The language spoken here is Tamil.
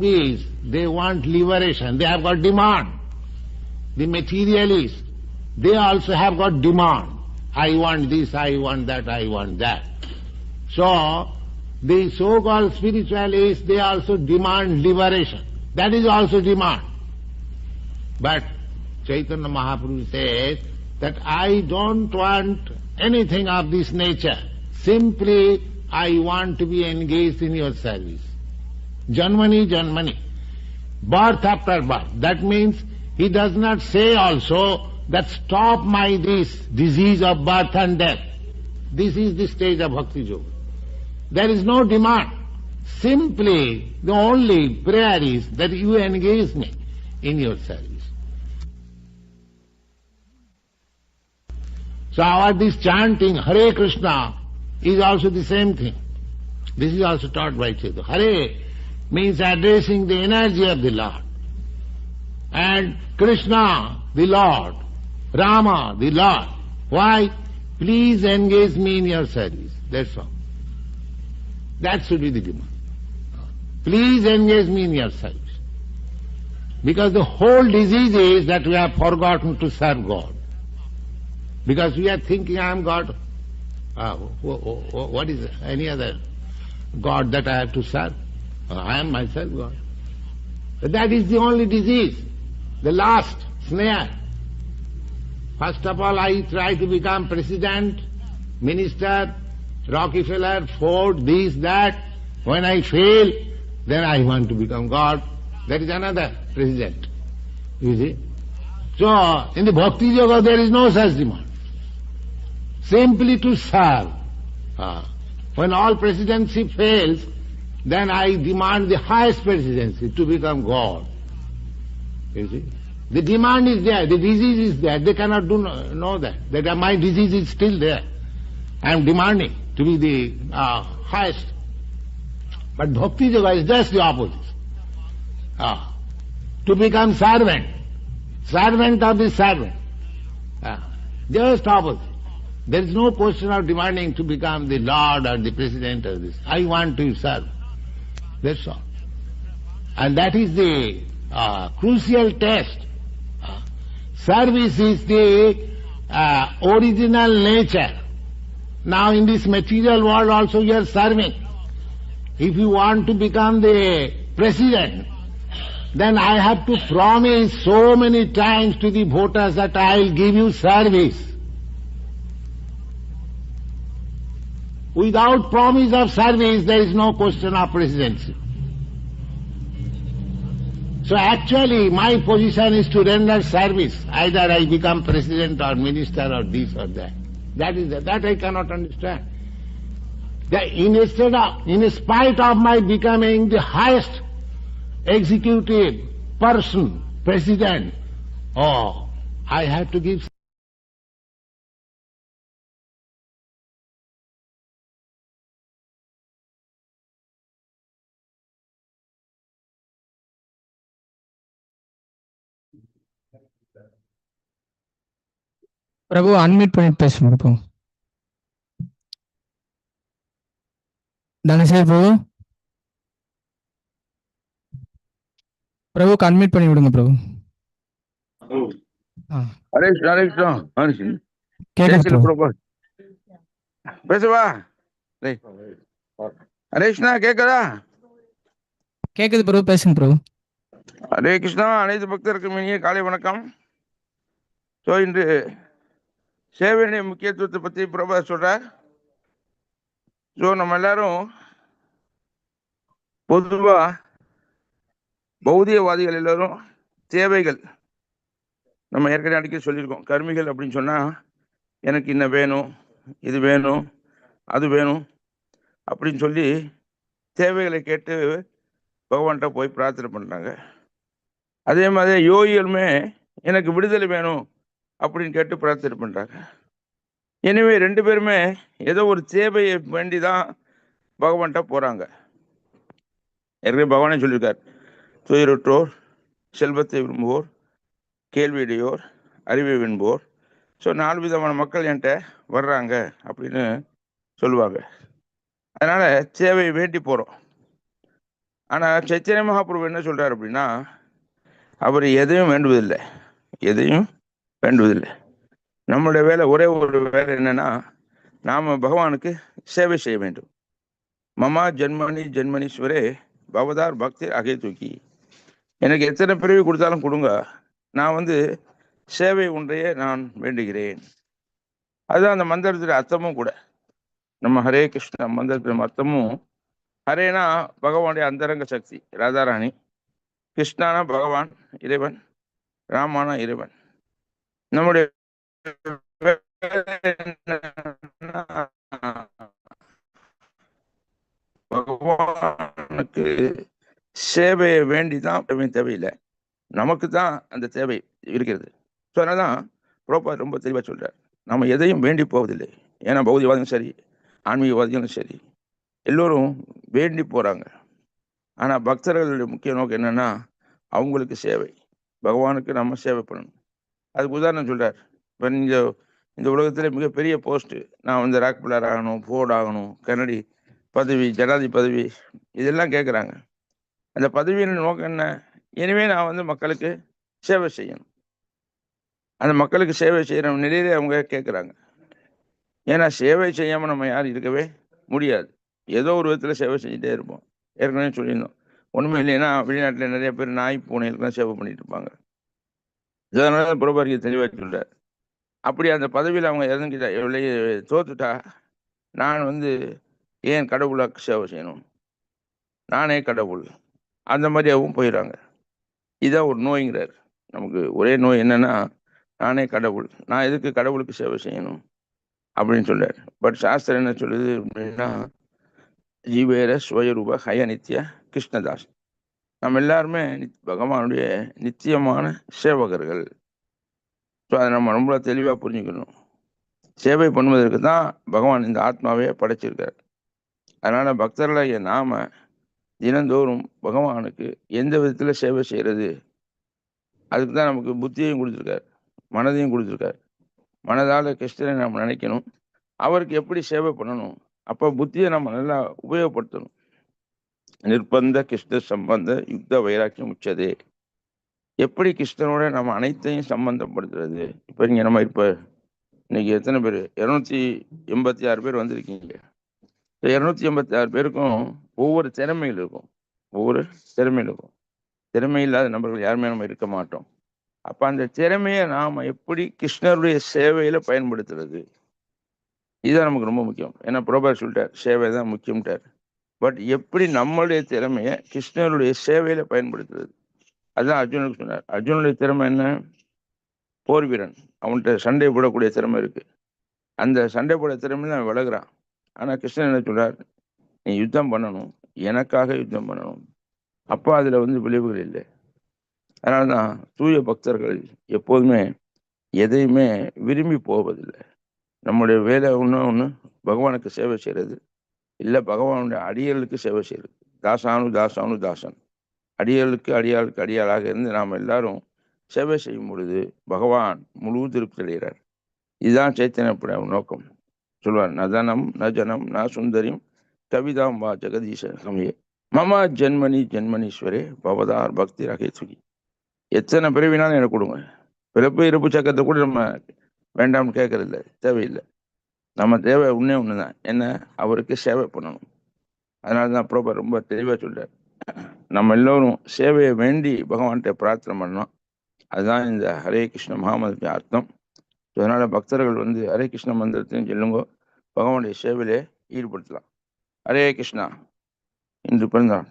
yogis, they want liberation, they have got demand. The materialists, they also have got demand. I want this, I want that, I want that. So, the so-called spiritualists, they also demand liberation. That is also demand. But Chaitanya Mahaprabhu says that I don't want anything of this nature. Simply, I want to be engaged in your service. Janmani, Janmani. Birth after birth. That means he does not say also that stop my this disease of birth and death. This is the stage of Bhakti Yoga. There is no demand. Simply, the only prayer is that you engage me in your service. So our this chanting Hare Krishna is also the same thing. This is also taught by Chaitanya. Hare means addressing the energy of the Lord. And Krishna, the Lord. Rama, the Lord. Why? Please engage me in your service. That's all. That should be the demand. Please engage me in your service. Because the whole disease is that we have forgotten to serve God. Because we are thinking I am God. Uh, what is any other God that I have to serve? I am myself God. But that is the only disease, the last snare. First of all, I try to become president, minister, Rockefeller, Ford, this, that. When I fail, then I want to become God. That is another president. You see? So, in the Bhakti Yoga, there is no such demand. Simply to serve. Ah. When all presidency fails, then I demand the highest presidency to become God. You see? The demand is there, the disease is there. They cannot do no, know that. That my disease is still there. I am demanding to be the uh, highest. But Bhakti Yoga is just the opposite. Ah. To become servant. Servant of the servant. Ah. Just opposite. There is no question of demanding to become the Lord or the President or this. I want to serve. That's all. And that is the uh, crucial test. Uh, service is the uh, original nature. Now in this material world also you are serving. If you want to become the president, then I have to promise so many times to the voters that I will give you service. Without promise of service, there is no question of presidency. So actually, my position is to render service. Either I become president or minister or this or that. That is that I cannot understand. That instead of, in spite of my becoming the highest executive person, president, oh, I have to give Prabhu unmute பண்ணிட்டு பேசுங்க பிரபு. தனசேகர் பிரபு. பிரபுக்கு அன்மியூட் பண்ணி விடுங்க பிரபு. ஆ. ஹரே கிருஷ்ணா ஹரே கிருஷ்ணா ஹரே கிருஷ்ணா. கேக்குது பிரபு. பேசவா? டேய். ஹரே கிருஷ்ணா கேக்குதா? கேக்குது பிரபு பேசுங்க பிரபு. ஹரே கிருஷ்ணா அனைத்து பக்தருக்கும் இனிய காலை வணக்கம். ஸோ இன்று சேவையினுடைய முக்கியத்துவத்தை பற்றி பிரபா சொல்றார். ஸோ நம்ம எல்லாரும் பொதுவா பௌதிகவாதிகள் எல்லாரும் சேவைகள் நம்ம ஏற்கனவே அடிக்கடி சொல்லியிருக்கோம். கர்மிகள் அப்படின்னு சொன்னா எனக்கு இன்ன வேணும் இது வேணும் அது வேணும் அப்படின்னு சொல்லி தேவைகளை கேட்டு பகவான்கிட்ட போய் பிரார்த்தனை பண்ணுறாங்க அதே மாதிரி யோகிகளுமே எனக்கு விடுதலை வேணும் அப்படின்னு கேட்டு பிரார்த்தனை பண்ணுறாங்க எனவே ரெண்டு பேருமே ஏதோ ஒரு சேவையை வேண்டி தான் பகவான்கிட்ட போகிறாங்க ஏற்கனவே பகவானே சொல்லியிருக்கார் துயருற்றோர் செல்வத்தை விரும்புவோர் கேள்வியுடையோர் அறிவை விரும்புவோர் ஸோ நாலு விதமான மக்கள் என்கிட்ட வர்றாங்க அப்படின்னு சொல்லுவாங்க. அதனால் சேவையை வேண்டி போகிறோம் ஆனால் சைத்தன்ய மகாபிரபு என்ன சொல்கிறார் அப்படின்னா அவர் எதையும் வேண்டுவதில்லை. எதையும் வேண்டுவதில்லை. நம்மளுடைய வேலை ஒரே ஒரு வேலை என்னன்னா நாம பகவானுக்கு சேவை செய்ய வேண்டும். மமா ஜென்மனி ஜென்மனீஸ்வரே பவதார் பக்தி அகை தூக்கி. எனக்கு எத்தனை பிறவி கொடுத்தாலும் கொடுங்க. நான் வந்து சேவை ஒன்றையே நான் வேண்டுகிறேன். அதுதான் அந்த மந்திரத்தில் அர்த்தமும் கூட. நம்ம ஹரே கிருஷ்ண மந்திரத்தின் அர்த்தமும். ஹரேனா பகவானுடைய அந்தரங்க சக்தி ராதாராணி. கிருஷ்ணானா பகவான் இறைவன். ராமானா இறைவன். நம்முடைய பகவானுக்கு சேவையை வேண்டி தான் தேவையில்லை. நமக்கு தான் அந்த தேவை இருக்கிறது. ஸோ அதனால தான் புரோபா ரொம்ப தெளிவாக சொல்றார். நம்ம எதையும் வேண்டி போவதில்லை. ஏன்னா பௌதிகவாதிகளும் சரி ஆன்மீகவாதிகளும் சரி எல்லோரும் வேண்டி போறாங்க. ஆனா பக்தர்களுடைய முக்கிய நோக்கம் என்னன்னா அவங்களுக்கு சேவை. பகவானுக்கு நம்ம சேவை பண்ணணும். அதுக்கு உதாரணம் சொல்கிறார் இப்போ இந்த இந்த உலகத்தில் மிகப்பெரிய போஸ்ட்டு நான் வந்து ராக் பிளர் ஆகணும் ஃபோர்ட் ஆகணும் கன்னடி பதவி ஜனாதி பதவி இதெல்லாம் கேட்குறாங்க அந்த பதவியின் நோக்கம் என்ன? இனிமே நான் வந்து மக்களுக்கு சேவை செய்யணும். அந்த மக்களுக்கு சேவை செய்கிற நிலையிலே அவங்க கேட்குறாங்க ஏன்னா சேவை செய்யாமல் நம்ம யாரும் இருக்கவே முடியாது. ஏதோ ஒரு விதத்தில் சேவை செஞ்சுட்டே இருப்போம். ஏற்கனவே சொல்லியிருந்தோம். ஒன்றுமே இல்லைன்னா வெளிநாட்டில் நிறைய பேர் நாய் பூனைகளுக்கெல்லாம் சேவை பண்ணிட்டு இருப்பாங்க. இதனால புரோபாரிக்கு தெளிவாக சொல்றார் அப்படி அந்த பதவியில் அவங்க இறந்துக்கிட்டா வெளியே தோத்துட்டா நான் வந்து ஏன் கடவுளாக சேவை செய்யணும்? நானே கடவுள். அந்த மாதிரியாகவும் போயிடுறாங்க இதான் ஒரு நோய்ங்கிறார். நமக்கு ஒரே நோய் என்னன்னா நானே கடவுள். நான் எதுக்கு கடவுளுக்கு சேவை செய்யணும்? அப்படின்னு சொல்றார். பட் சாஸ்திரம் என்ன சொல்லுது அப்படின்னா ஜீவேர சுவயரூப ஹய நித்ய கிருஷ்ணதாஸ். நம்ம எல்லாருமே நித்- பகவானுடைய நித்தியமான சேவகர்கள். ஸோ அதை நம்ம ரொம்ப தெளிவாக புரிஞ்சுக்கணும். சேவை பண்ணுவதற்கு தான் பகவான் இந்த ஆத்மாவே படைச்சிருக்கார். அதனால் பக்தர்களாகிய நாம் தினந்தோறும் பகவானுக்கு எந்த விதத்தில் சேவை செய்கிறது அதுக்கு தான் நமக்கு புத்தியையும் கொடுத்துருக்கார் மனதையும் கொடுத்துருக்கார். மனதால் கிருஷ்ணரை நம்ம நினைக்கணும். அவருக்கு எப்படி சேவை பண்ணணும்? அப்போ புத்தியை நம்ம நல்லா உபயோகப்படுத்தணும். நிர்பந்த கிருஷ்ண சம்பந்த யுக்த வைராக்கியம் உச்சதே. எப்படி கிருஷ்ணனோட நம்ம அனைத்தையும் சம்பந்தப்படுத்துறது? இப்போ இங்கே நம்ம இப்போ இன்னைக்கு எத்தனை பேர்? இரநூத்தி எண்பத்தி ஆறு பேர் வந்திருக்கீங்க. இந்த இருநூத்தி எண்பத்தி ஆறு பேருக்கும் ஒவ்வொரு திறமைகள் இருக்கும். ஒவ்வொரு திறமையில் இருக்கும். திறமை இல்லாத நபர்கள் யாருமே நம்ம இருக்க மாட்டோம். அப்போ அந்த திறமையை நாம் எப்படி கிருஷ்ணருடைய சேவையில் பயன்படுத்துறது? இதுதான் நமக்கு ரொம்ப முக்கியம். ஏன்னா புரோபர் சொல்லிட்டார் சேவை தான் முக்கியம்ட்டார். பட் எப்படி நம்மளுடைய திறமையை கிருஷ்ணருடைய சேவையில பயன்படுத்துறது? அதுதான் அர்ஜுனுக்கு சொன்னார். அர்ஜுனுடைய திறமை என்ன? போர் வீரன் அவன்கிட்ட சண்டை போடக்கூடிய திறமை இருக்கு. அந்த சண்டை போட திறமையில அவன் விலகுறான். ஆனா கிருஷ்ணன் என்ன சொல்றார்? நீ யுத்தம் பண்ணணும். எனக்காக யுத்தம் பண்ணணும். அப்போ அதுல வந்து விளைவுகள் இல்லை. அதனாலதான் தூய பக்தர்கள் எப்போதுமே எதையுமே விரும்பி போவதில்லை. நம்முடைய வேலை ஒன்று ஒன்று பகவானுக்கு சேவை செய்கிறது இல்லை பகவானுடைய அடியலுக்கு சேவை செய்யறது. தாசானு தாசானு தாசன். அடியலுக்கு அடியாளுக்கு அடியாளாக இருந்து நாம் எல்லாரும் சேவை செய்யும் பொழுது பகவான் முழு திருப்தி அடைகிறார். இதுதான் சைத்தன்யப்புடைய நோக்கம். சொல்வார் நதனம் நஜனம் ந சுந்தரியும் கவிதாம் வா ஜெகதீச சமயே மம ஜென்மனி ஜென்மனீஸ்வரே பவதார் பக்தி ரகேசுகி எத்தனை பிறவினாலும் எனக்கு கொடுங்க. பிறப்பு இருப்பு சக்கரத்தை கூட நம்ம வேண்டாம்னு கேட்கறதில்ல தேவையில்லை. நம்ம தேவை ஒன்றே ஒன்று தான் என்ன? அவருக்கு சேவை பண்ணணும். அதனால தான் அப்புறம் ரொம்ப தெளிவாக சொல்கிறார் நம்ம எல்லோரும் சேவையை வேண்டி பகவான்கிட்ட பிரார்த்தனை பண்ணோம் அதுதான் இந்த ஹரே கிருஷ்ண மகாமந்திர அர்த்தம். அதனால் பக்தர்கள் வந்து ஹரே கிருஷ்ண மந்திரத்தையும் சொல்லுங்கோ. பகவானுடைய சேவையிலே ஈடுபடுத்தலாம். ஹரே கிருஷ்ணா. இன்று பிறந்தான்